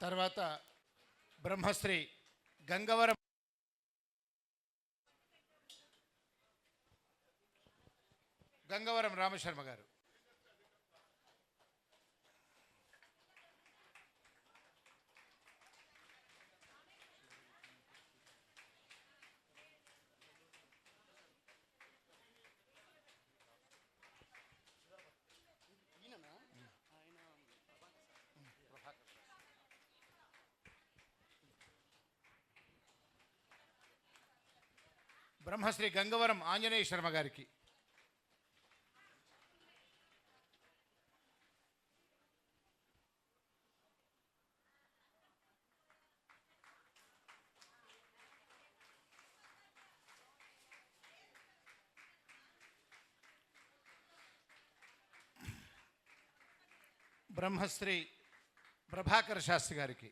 తర్వాత బ్రహ్మశ్రీ గంగవరం. గంగవరం రామశర్మ గారు. బ్రహ్మశ్రీ గంగవరం ఆంజనేయ శర్మ గారికి. బ్రహ్మశ్రీ ప్రభాకర్ శాస్త్రి గారికి.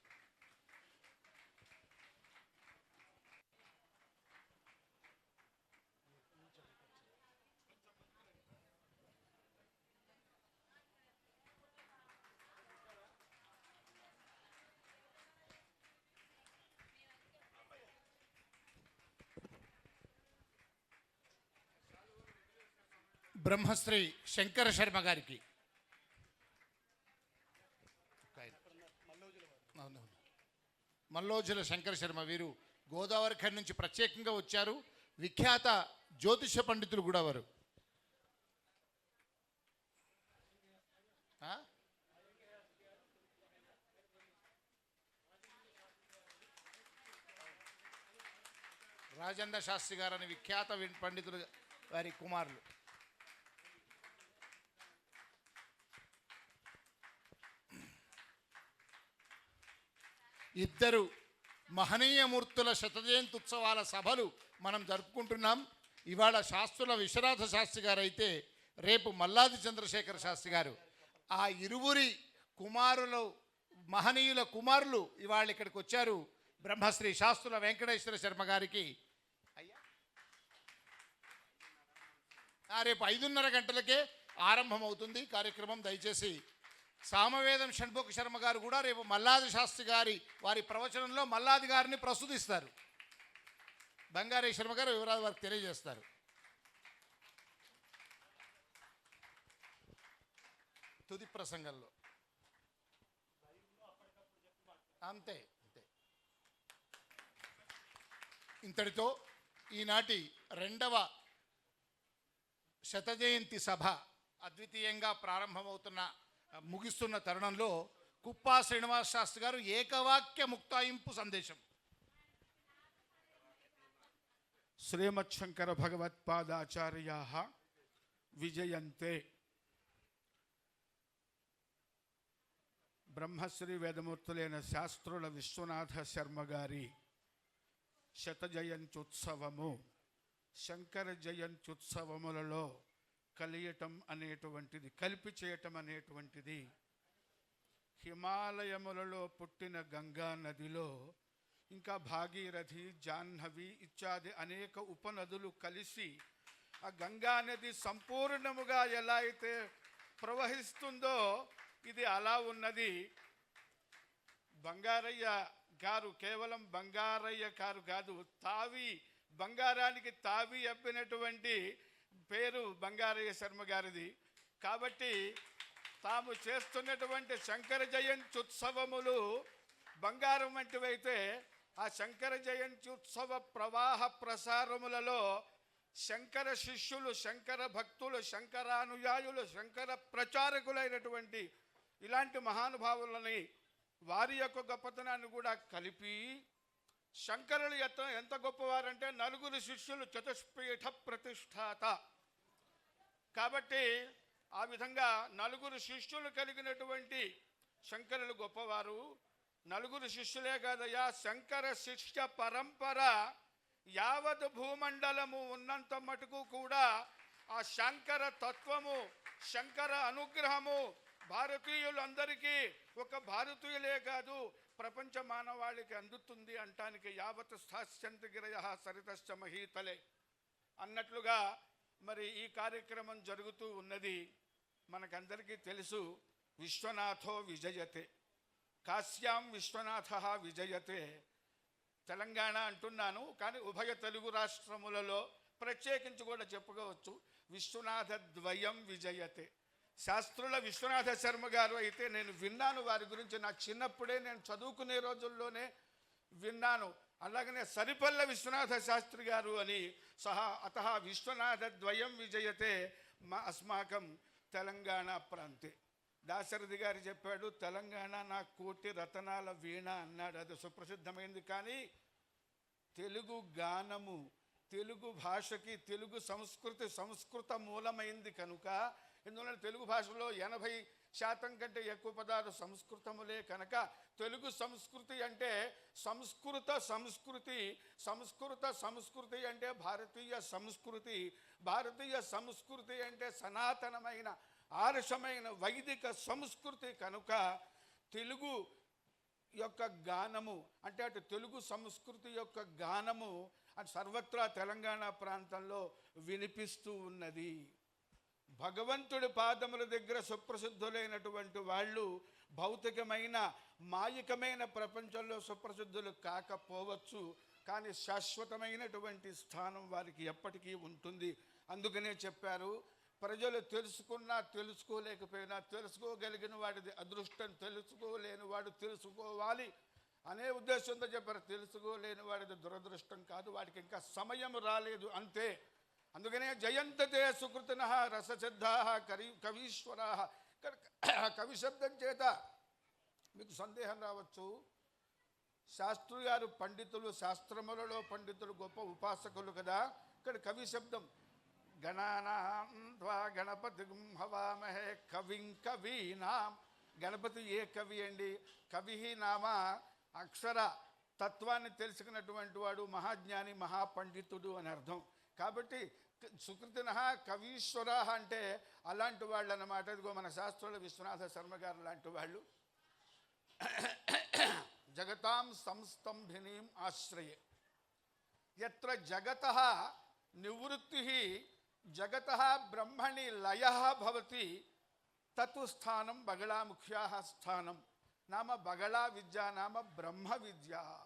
బ్రహ్మశ్రీ శంకర శర్మ గారికి. మల్లోజుల శంకర శర్మ వీరు గోదావరి ఖండ్ నుంచి ప్రత్యేకంగా వచ్చారు. విఖ్యాత జ్యోతిష పండితులు కూడా వారు. రాజేంద్ర శాస్త్రి గారు అని విఖ్యాత వి- పండితులు వారి కుమారులు. ఇద్దరు మహనీయమూర్తుల శతజయంతి ఉత్సవాల సభలు మనం జరుపుకుంటున్నాం. ఇవాళ శాస్త్రుల విశ్వనాథ శాస్త్రి గారు అయితే రేపు మల్లాది చంద్రశేఖర శాస్త్రి గారు. ఆ ఇరువురి కుమారులు మహనీయుల కుమారులు ఇవాళ ఇక్కడికి వచ్చారు. బ్రహ్మశ్రీ శాస్త్రుల వెంకటేశ్వర శర్మ గారికి అయ్యా. ఆ, రేపు ఐదున్నర గంటలకే ఆరంభమవుతుంది కార్యక్రమం. దయచేసి సామవేదం షణ్ముఖ శర్మ గారు కూడా రేపు మల్లాది శాస్త్రి గారి వారి ప్రవచనంలో మల్లాది గారిని ప్రస్తుతిస్తారు. బంగారే శర్మ గారు వివరాలు వారికి తెలియజేస్తారు. తుది ప్రసంగంలో. అంతే అంతే. ఇంతటితో ఈనాటి రెండవ శతజయంతి సభ అద్వితీయంగా ప్రారంభమవుతున్న ముగిస్తున్న తరుణంలో కుప్పా శ్రీనివాస్ శాస్త్రి గారు ఏకవాక్య ముక్తాయింపు సందేశం. శ్రీమచ్చంకర భగవత్పాదాచార్యా విజయంతే. బ్రహ్మశ్రీ వేదమూర్తులైన శాస్త్రుల విశ్వనాథ శర్మ గారి శత జయంత్యుత్సవము శంకర జయంత్యుత్సవములలో కలియటం అనేటువంటిది కలిపి చేయటం అనేటువంటిది. హిమాలయములలో పుట్టిన గంగా నదిలో ఇంకా భాగీరథి జాహ్నవి ఇత్యాది అనేక ఉపనదులు కలిసి ఆ గంగా నది సంపూర్ణముగా ఎలా అయితే ప్రవహిస్తుందో ఇది అలా ఉన్నది. బంగారయ్య గారు కేవలం బంగారయ్య గారు కాదు తావి బంగారానికి తావి అప్పినటువంటి పేరు బంగారయ్య శర్మ గారిది. కాబట్టి తాము చేస్తున్నటువంటి శంకర జయంతి ఉత్సవములు బంగారం వంటివైతే ఆ శంకర జయంతి ఉత్సవ ప్రవాహ ప్రసారములలో శంకర శిష్యులు శంకర భక్తులు శంకరానుయాయులు శంకర ప్రచారకులైనటువంటి ఇలాంటి మహానుభావులని వారి యొక్క గొప్పతనాన్ని కూడా కలిపి శంకరులు ఎంత ఎంత గొప్పవారంటే నలుగురు శిష్యులు చతుష్పీఠ ప్రతిష్టాత కాబట్టి ఆ విధంగా నలుగురు శిష్యులు కలిగినటువంటి శంకరులు గొప్పవారు. నలుగురు శిష్యులే కాదయ్యా శంకర శిష్య పరంపర యావత్ భూమండలము ఉన్నంత మటుకు కూడా ఆ శంకర తత్వము శంకర అనుగ్రహము భారతీయులందరికీ ఒక భారతీయులే కాదు ప్రపంచ మానవాళికి అందుతుంది అంటానికి యావత్ స్థాస్యంతి గిరయ సరితశ్చ మహీతలే. అన్నట్లుగా మరి ఈ కార్యక్రమం జరుగుతూ ఉన్నది మనకందరికీ తెలుసు విశ్వనాథో విజయతే. కాశ్యాం విశ్వనాథ విజయతే. తెలంగాణ అంటున్నాను కానీ ఉభయ తెలుగు రాష్ట్రములలో ప్రత్యేకించి కూడా చెప్పుకోవచ్చు విశ్వనాథ ద్వయం విజయతే. శాస్త్రుల విశ్వనాథ శర్మ గారు అయితే నేను విన్నాను వారి గురించి నా చిన్నప్పుడే నేను చదువుకునే రోజుల్లోనే విన్నాను. అలాగనే సరిపల్ల విశ్వనాథ శాస్త్రి గారు అని సహా అత విశ్వనాథ ద్వయం విజయతే మా అస్మాకం తెలంగాణ ప్రాంతే. దాశరథి గారు చెప్పాడు తెలంగాణ నా కోటి రతనాల వీణ అన్నాడు. అది సుప్రసిద్ధమైంది కానీ తెలుగు గానము తెలుగు భాషకి తెలుగు సంస్కృతి సంస్కృత మూలమైంది కనుక ఎందుకంటే తెలుగు భాషలో ఎనభై శాతం కంటే ఎక్కువ పదాలు సంస్కృతములే కనుక తెలుగు సంస్కృతి అంటే సంస్కృత సంస్కృతి సంస్కృత సంస్కృతి అంటే భారతీయ సంస్కృతి భారతీయ సంస్కృతి అంటే సనాతనమైన ఆరుషమైన వైదిక సంస్కృతి కనుక తెలుగు యొక్క గానము అంటే అటు తెలుగు సంస్కృతి యొక్క గానము అటు సర్వత్రా తెలంగాణ ప్రాంతంలో వినిపిస్తూ ఉన్నది. భగవంతుడి పాదముల దగ్గర సుప్రసిద్ధులైనటువంటి వాళ్ళు భౌతికమైన మాయికమైన ప్రపంచంలో సుప్రసిద్ధులు కాకపోవచ్చు కానీ శాశ్వతమైనటువంటి స్థానం వారికి ఎప్పటికీ ఉంటుంది. అందుకనే చెప్పారు ప్రజలు తెలుసుకున్నా తెలుసుకోలేకపోయినా తెలుసుకోగలిగిన వాడిది అదృష్టం తెలుసుకోలేని వాడు తెలుసుకోవాలి అనే ఉద్దేశంతో చెప్పారు. తెలుసుకోలేని వాడిది దురదృష్టం కాదు వాడికి ఇంకా సమయం రాలేదు. అంతే. అందుకనే జయంతతే సుకృతిన రససిద్ధ కవి కవీశ్వర కవిశబ్దం చేత మీకు సందేహం రావచ్చు. శాస్త్రి గారు పండితులు శాస్త్రములలో పండితులు గొప్ప ఉపాసకులు కదా. ఇక్కడ కవి శబ్దం. గణానాం ద్వా గణపతి హవామహే కవిం కవీనాం. గణపతి ఏ కవి అండి? కవి నామ అక్షర తత్వాన్ని తెలుసుకున్నటువంటి వాడు మహాజ్ఞాని మహాపండితుడు అని అర్థం. కాబట్టి సుకృతిన కవీశ్వర అంటే అలాంటి వాళ్ళు అన్నమాట ఇదిగో మన శాస్త్రంలో విశ్వనాథ శర్మ గారు లాంటి వాళ్ళు. జగతాం సంస్తంభినీం ఆశ్రయే. ఎత్ర జగత నివృత్తి జగత బ్రహ్మణి లయ భవతి తత్ స్థానం బగళాముఖ్యా స్థానం. నామ బగళా విద్య నామ బ్రహ్మ విద్యా.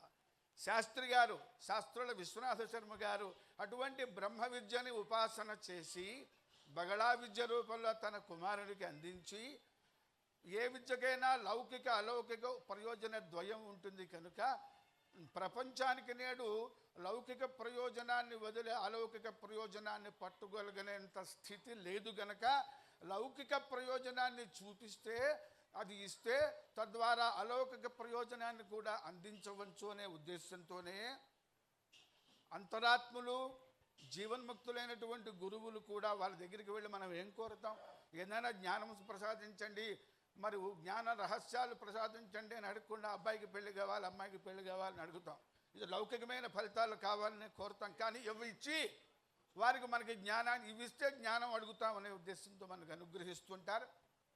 శాస్త్రి గారు శాస్త్రుల విశ్వనాథ శర్మ గారు అటువంటి బ్రహ్మ విద్యని ఉపాసన చేసి బగళా విద్య రూపంలో తన కుమారుడికి అందించి ఏ విద్యకైనా లౌకిక అలౌకిక ప్రయోజన ద్వయం ఉంటుంది కనుక ప్రపంచానికి నేడు లౌకిక ప్రయోజనాన్ని వదిలే అలౌకిక ప్రయోజనాన్ని పట్టుకోగలిగినంత స్థితి లేదు గనక లౌకిక ప్రయోజనాన్ని చూపిస్తే అది ఇస్తే తద్వారా అలౌకిక ప్రయోజనాన్ని కూడా అందించవచ్చు అనే ఉద్దేశంతోనే అంతరాత్ములు జీవన్ముక్తులైనటువంటి గురువులు కూడా వాళ్ళ దగ్గరికి వెళ్ళి మనం ఏం కోరుతాం? ఏదైనా జ్ఞానం ప్రసాదించండి. మరి జ్ఞాన రహస్యాలు ప్రసాదించండి అని అడగకుండా అబ్బాయికి పెళ్ళి కావాలి అమ్మాయికి పెళ్ళి కావాలని అడుగుతాం. ఇది లౌకికమైన ఫలితాలు కావాలని కోరుతాం. కానీ ఇవి ఇచ్చి వారికి మనకి జ్ఞానాన్ని ఇవి ఇస్తే జ్ఞానం అడుగుతామనే ఉద్దేశంతో మనకు అనుగ్రహిస్తుంటారు.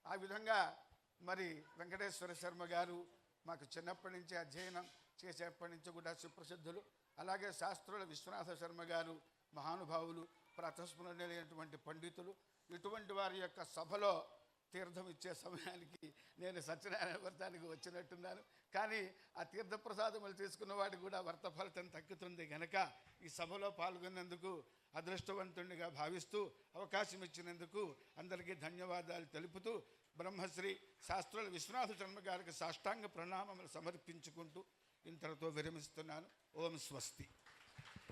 ఆ విధంగా మరి వెంకటేశ్వర శర్మ గారు మాకు చిన్నప్పటి నుంచి అధ్యయనం చేసేప్పటి నుంచి కూడా సుప్రసిద్ధులు. అలాగే శాస్త్రుల విశ్వనాథ శర్మ గారు మహానుభావులు ప్రాతస్మరణీయులైనటువంటి పండితులు. ఇటువంటి వారి యొక్క సభలో తీర్థం ఇచ్చే సమయానికి నేను సత్యనారాయణ వ్రతానికి వచ్చినట్టున్నాను. కానీ ఆ తీర్థ ప్రసాదములు తీసుకున్న వాడికి కూడా వ్రత ఫలితం తగ్గుతుంది గనక ఈ సభలో పాల్గొన్నందుకు అదృష్టవంతుడిగా భావిస్తూ అవకాశం ఇచ్చినందుకు అందరికీ ధన్యవాదాలు తెలుపుతూ బ్రహ్మశ్రీ శాస్త్రుల విశ్వనాథ శర్మ గారికి సాష్టాంగ ప్రణామములు సమర్పించుకుంటూ ఇంతటితో విరమిస్తున్నాను. ఓం స్వస్తి.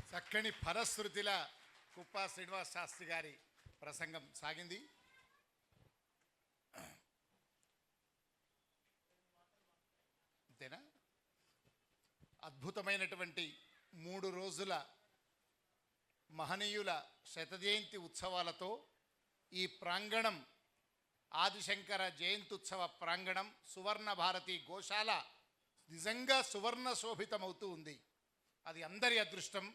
చక్కని పరశ్రుతిల కుప్పా శ్రీనివాస్ శాస్త్రి గారి ప్రసంగం సాగింది. అంతేనా? అద్భుతమైనటువంటి మూడు రోజుల మహనీయుల శతజయంతి ఉత్సవాలతో ఈ ప్రాంగణం ఆదిశంకర జయంత్యుత్సవ ప్రాంగణం సువర్ణ భారతి గోశాల నిజంగా సువర్ణ శోభితమవుతూ ఉంది. అది అందరి అదృష్టం.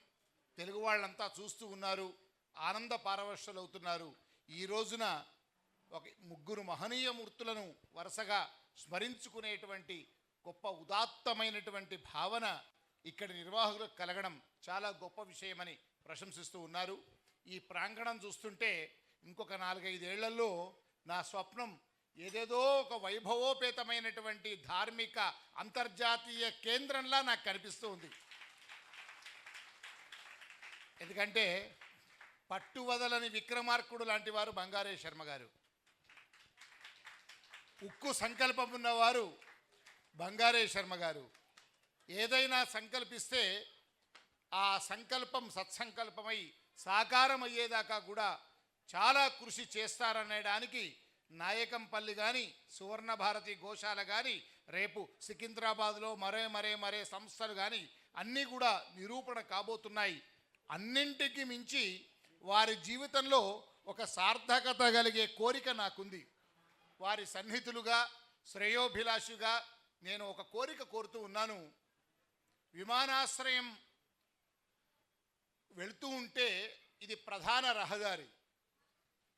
తెలుగు వాళ్ళంతా చూస్తూ ఉన్నారు. ఆనంద పారవశులవుతున్నారు ఈ రోజున ఒక ముగ్గురు మహనీయ మూర్తులను వరుసగా స్మరించుకునేటువంటి గొప్ప ఉదాత్తమైనటువంటి భావన ఇక్కడి నిర్వాహకులకు కలగడం చాలా గొప్ప విషయమని ప్రశంసిస్తూ ఉన్నారు. ఈ ప్రాంగణం చూస్తుంటే ఇంకొక నాలుగైదేళ్ళలో నా స్వప్నం ఏదేదో ఒక వైభవోపేతమైనటువంటి ధార్మిక అంతర్జాతీయ కేంద్రంలా నాకు కనిపిస్తూ ఉంది. ఎందుకంటే పట్టువదలని విక్రమార్కుడు లాంటి వారు బంగారే శర్మ గారు. ఉక్కు సంకల్పం ఉన్నవారు బంగారే శర్మ గారు. ఏదైనా సంకల్పిస్తే ఆ సంకల్పం సత్సంకల్పమై సాకారం అయ్యేదాకా కూడా చాలా కృషి చేస్తారనేయడానికి నాయకంపల్లి కానీ సువర్ణ భారతి గోశాల కానీ రేపు సికింద్రాబాద్లో మరే మరే మరే సంస్థలు కానీ అన్నీ కూడా నిరూపణ కాబోతున్నాయి. అన్నింటికి మించి వారి జీవితంలో ఒక సార్థకత కలిగే కోరిక నాకుంది. వారి సన్నిహితులుగా శ్రేయోభిలాషుగా నేను ఒక కోరిక కోరుతూ ఉన్నాను. విమానాశ్రయం వెళుతూ ఉంటే ఇది ప్రధాన రహదారి.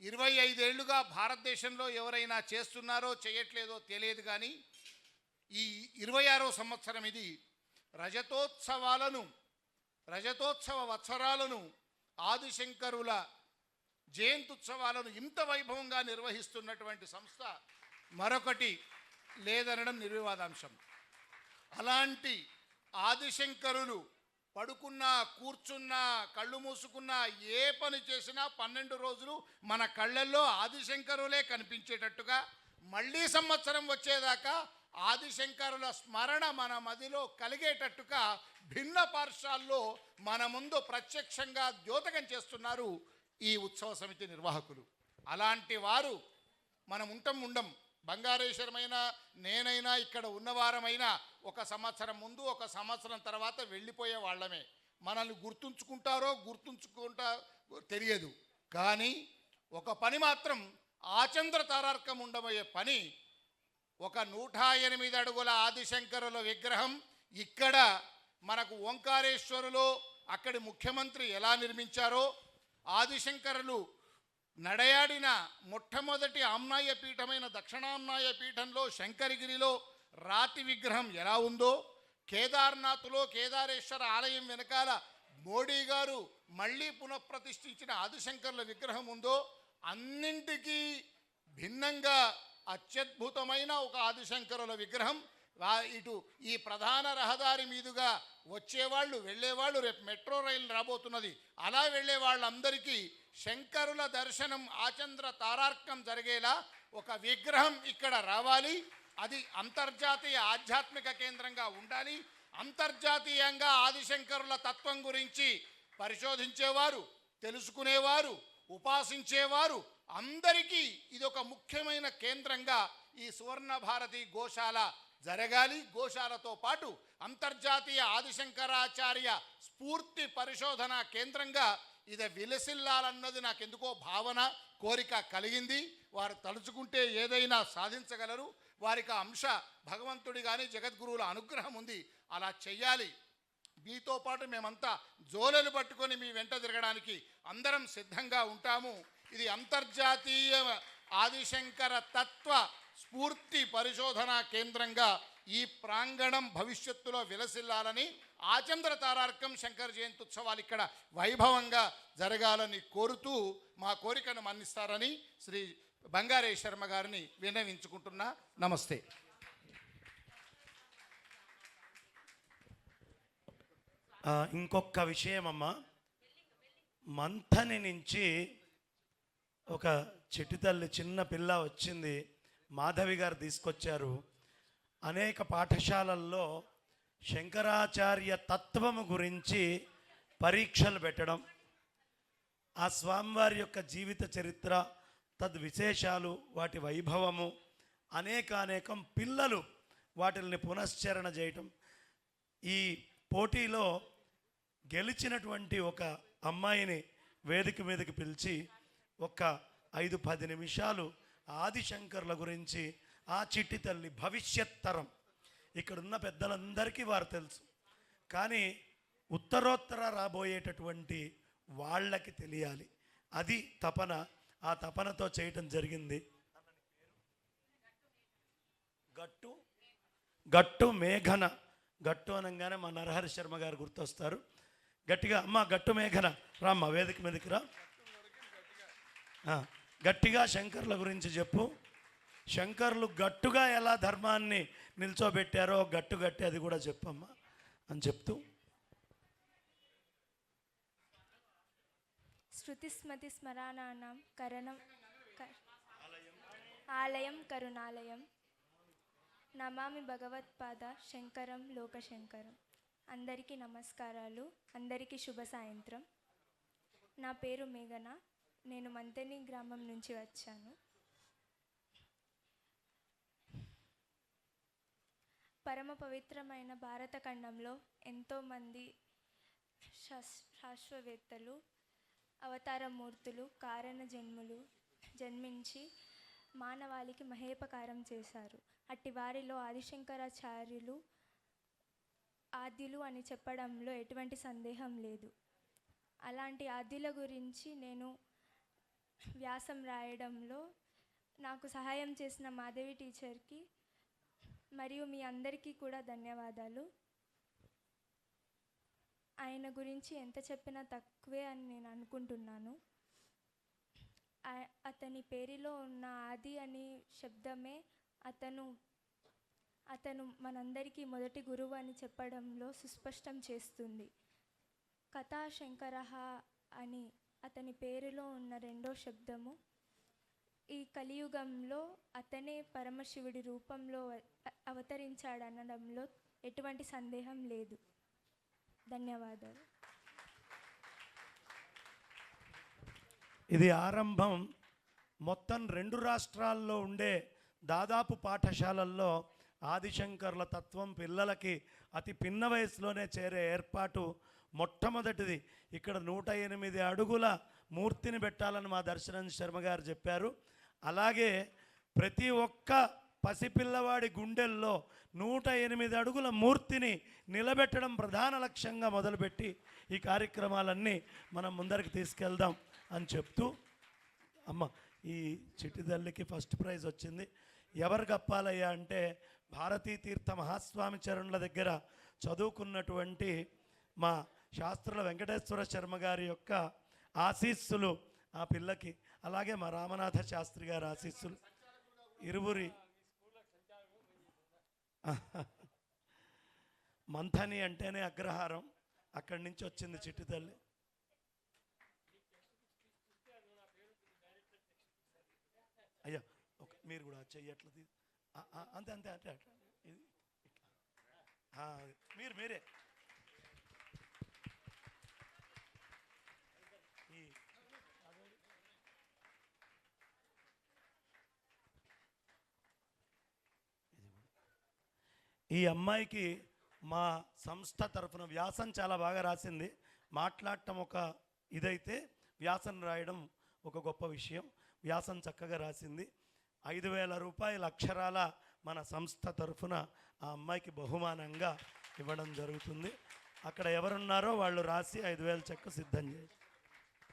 ఇరవై ఐదేళ్ళుగా భారతదేశంలో ఎవరైనా చేస్తున్నారో చేయట్లేదో తెలియదు కానీ ఈ ఇరవై ఆరో సంవత్సరం ఇది రజతోత్సవాలను రజతోత్సవ వత్సరాలను ఆదిశంకరుల జయంతుత్సవాలను ఇంత వైభవంగా నిర్వహిస్తున్నటువంటి సంస్థ మరొకటి లేదనడం నిర్వివాదాంశం. అలాంటి ఆదిశంకరులు పడుకున్నా కూర్చున్నా కళ్ళు మూసుకున్నా ఏ పని చేసినా పన్నెండు రోజులు మన కళ్ళల్లో ఆదిశంకరులే కనిపించేటట్టుగా మళ్ళీ సంవత్సరం వచ్చేదాకా ఆదిశంకరుల స్మరణ మన మదిలో కలిగేటట్టుగా భిన్న పార్శాల్లో మన ముందు ప్రత్యక్షంగా ద్యోతకం చేస్తున్నారు ఈ ఉత్సవ సమితి నిర్వాహకులు. అలాంటి వారు మనం ఉంటం ఉండం బంగారేశ్వరమైనా నేనైనా ఇక్కడ ఉన్నవారమైనా ఒక సంవత్సరం ముందు ఒక సంవత్సరం తర్వాత వెళ్ళిపోయే వాళ్ళమే. మనల్ని గుర్తుంచుకుంటారో గుర్తుంచుకుంటా తెలియదు. కానీ ఒక పని మాత్రం ఆచంద్ర తారార్కం ఉండబోయే పని ఒక నూట ఎనిమిది అడుగుల ఆదిశంకరుల విగ్రహం ఇక్కడ మనకు ఓంకారేశ్వరులో అక్కడి ముఖ్యమంత్రి ఎలా నిర్మించారో ఆదిశంకరులు నడయాడిన మొట్టమొదటి ఆమ్నాయ పీఠమైన దక్షిణామ్నాయ పీఠంలో శంకరగిరిలో రాతి విగ్రహం ఎలా ఉందో కేదార్నాథ్లో కేదారేశ్వర ఆలయం వెనకాల మోడీ గారు మళ్ళీ పునఃప్రతిష్ఠించిన ఆదిశంకర్ల విగ్రహం ఉందో అన్నింటికీ భిన్నంగా అత్యద్భుతమైన ఒక ఆదిశంకరుల విగ్రహం. ఇటు ఈ ప్రధాన రహదారి మీదుగా వచ్చేవాళ్ళు వెళ్ళేవాళ్ళు రేపు మెట్రో రైలు రాబోతున్నది. అలా వెళ్ళే వాళ్ళందరికీ శంకరుల దర్శనం ఆచంద్ర తారార్కం జరిగేలా ఒక విగ్రహం ఇక్కడ రావాలి. అది అంతర్జాతీయ ఆధ్యాత్మిక కేంద్రంగా ఉండాలి. అంతర్జాతీయంగా ఆదిశంకరుల తత్వం గురించి పరిశోధించేవారు తెలుసుకునేవారు ఉపాసించేవారు అందరికీ ఇది ఒక ముఖ్యమైన కేంద్రంగా ఈ సువర్ణ భారతి గోశాల జరగాలి. గోశాలతో పాటు అంతర్జాతీయ ఆదిశంకరాచార్య స్ఫూర్తి పరిశోధన కేంద్రంగా ఇది విలసిల్లాలన్నది నాకు ఎందుకో భావన కోరిక కలిగింది. వారు తలుచుకుంటే ఏదైనా సాధించగలరు. వారికి అంశ భగవంతుడి కానీ జగద్గురువుల అనుగ్రహం ఉంది. అలా చెయ్యాలి. మీతో పాటు మేమంతా జోలెలు పట్టుకొని మీ వెంట తిరగడానికి అందరం సిద్ధంగా ఉంటాము. ఇది అంతర్జాతీయ ఆదిశంకర తత్వ స్ఫూర్తి పరిశోధనా కేంద్రంగా ఈ ప్రాంగణం భవిష్యత్తులో విలసిల్లాలని ఆచంద్ర తారార్కం శంకర జయంతి ఉత్సవాలు ఇక్కడ వైభవంగా జరగాలని కోరుతూ మా కోరికను మన్నిస్తారని శ్రీ బంగారే శర్మ గారిని విన్నవించుకుంటున్నా. నమస్తే. ఇంకొక విషయం అమ్మా మంథని నుంచి ఒక చెట్టు తల్లి చిన్న పిల్ల వచ్చింది. మాధవి గారు తీసుకొచ్చారు. అనేక పాఠశాలల్లో శంకరాచార్య తత్వము గురించి పరీక్షలు పెట్టడం ఆ స్వామివారి యొక్క జీవిత చరిత్ర తద్విశేషాలు వాటి వైభవము అనేకానేకం పిల్లలు వాటిల్ని పునశ్చరణ చేయటం. ఈ పోటీలో గెలిచినటువంటి ఒక అమ్మాయిని వేదిక మీదకి పిలిచి ఒక ఐదు పది నిమిషాలు ఆదిశంకర్ల గురించి ఆ చిట్టి తల్లి భవిష్యత్ తరం ఇక్కడున్న పెద్దలందరికీ వారు తెలుసు. కానీ ఉత్తరోత్తర రాబోయేటటువంటి వాళ్ళకి తెలియాలి. అది తపన. ఆ తపనతో చేయటం జరిగింది. గట్టు. గట్టు మేఘన. గట్టు అనగానే మా నరహరి శర్మ గారు గుర్తొస్తారు. గట్టిగా అమ్మ గట్టు మేఘన. రామ్మ వేదిక మీదకి రా. గట్టిగా శంకర్ల గురించి చెప్పు. శంకర్లు గట్టుగా ఎలా ధర్మాన్ని నిల్చోబెట్టారో గట్టు గట్టి అది కూడా చెప్పమ్మా అని చెప్తూ. శృతిస్మతి స్మరణానం కరణం క- ఆలయం కరుణాలయం. నమామి భగవత్పాద శంకరం లోకశంకరం. అందరికీ నమస్కారాలు అందరికీ శుభ సాయంత్రం. నా పేరు మేఘన నేను మంతెని గ్రామం నుంచి వచ్చాను. పరమ పవిత్రమైన భారత ఖండంలో ఎంతోమంది శాస్త్రవేత్తలు శాశ్వవేత్తలు అవతారమూర్తులు కారణ జన్ములు జన్మించి మానవాళికి మహేపకారం చేశారు. అట్టి వారిలో ఆదిశంకరాచార్యులు ఆద్యులు అని చెప్పడంలో ఎటువంటి సందేహం లేదు. అలాంటి ఆద్యుల గురించి నేను వ్యాసం రాయడంలో నాకు సహాయం చేసిన మాధవి టీచర్కి మరియు మీ అందరికీ కూడా ధన్యవాదాలు. ఆయన గురించి ఎంత చెప్పినా తక్కువే అని నేను అనుకుంటున్నాను. అతని పేరులో ఉన్న ఆది అని శబ్దమే అతను అతను మనందరికీ మొదటి గురువు అని చెప్పడంలో సుస్పష్టం చేస్తుంది. కథా శంకరహ అని అతని పేరులో ఉన్న రెండో శబ్దము ఈ కలియుగంలో అతనే పరమశివుడి రూపంలో అవతరించాడనడంలో ఎటువంటి సందేహం లేదు. ధన్యవాదాలు. ఇది ఆరంభం. మొత్తం రెండు రాష్ట్రాల్లో ఉండే దాదాపు పాఠశాలల్లో ఆదిశంకర్ల తత్వం పిల్లలకి అతి పిన్న వయసులోనే చేరే ఏర్పాటు మొట్టమొదటిది. ఇక్కడ నూట ఎనిమిది అడుగుల మూర్తిని పెట్టాలని మా దర్శనం శర్మ గారు చెప్పారు. అలాగే ప్రతి ఒక్క పసిపిల్లవాడి గుండెల్లో నూట ఎనిమిది అడుగుల మూర్తిని నిలబెట్టడం ప్రధాన లక్ష్యంగా మొదలుపెట్టి ఈ కార్యక్రమాలన్నీ మనం ముందరికి తీసుకెళ్దాం అని చెప్తూ అమ్మ ఈ చిట్టి తల్లికి ఫస్ట్ ప్రైజ్ వచ్చింది. ఎవరు కప్పాలయ్యా అంటే భారతీ తీర్థ మహాస్వామి చరణుల దగ్గర చదువుకున్నటువంటి మా శాస్త్రుల వెంకటేశ్వర శర్మ గారి యొక్క ఆశీస్సులు ఆ పిల్లకి. అలాగే మా రామనాథ శాస్త్రి గారు ఆశీస్సులు. ఇరువురి. మంథని అంటేనే అగ్రహారం. అక్కడి నుంచి వచ్చింది చిట్టి తల్లి. అయ్యా ఒక మీరు కూడా చెయ్యట్లది. అంతే అంతే అంటే అట్లా ఇట్లా. మీరు మీరే. ఈ అమ్మాయికి మా సంస్థ తరఫున వ్యాసం చాలా బాగా రాసింది. మాట్లాడటం ఒక ఇదైతే వ్యాసం రాయడం ఒక గొప్ప విషయం. వ్యాసం చక్కగా రాసింది. ఐదు వేల రూపాయల అక్షరాల మన సంస్థ తరఫున ఆ అమ్మాయికి బహుమానంగా ఇవ్వడం జరుగుతుంది. అక్కడ ఎవరున్నారో వాళ్ళు రాసి ఐదు వేల చెక్క సిద్ధం చేసి